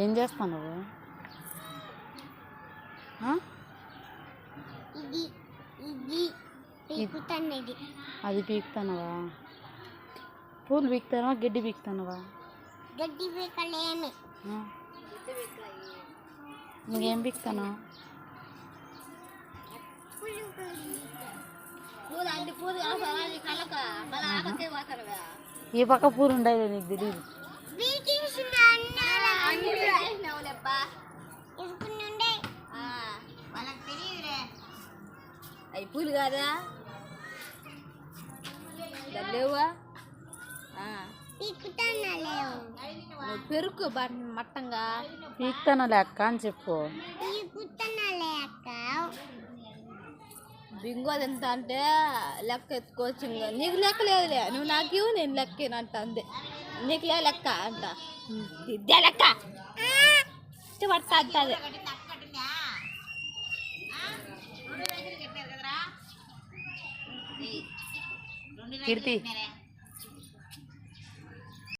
ఏం చేస్తావు నువ్వు? అది పీకుతానవా? పూలు పీకుతానవా? గడ్డి పీకుతానవా? గడ్డి పీకలేమి? ఇంకేం పీకుతాను? ఈ పక్క పూలు ఉండవు నీకు తెలియదు అవి పూలు కాదా? లేవా? పెరుకు మట్టంగా. పీకుతాను లెక్క అని చెప్పు. బింగో ఎంత అంటే లెక్క ఎత్తుకోవచ్చు నీకు లెక్క లేదులే. నువ్వు నాకు ఇవ్వు నేను లెక్క అంట అంతే నీకు లే లెక్క అంట. ఇద్దే లెక్క. ఇష్టపడతా అంటది. కీర్తి.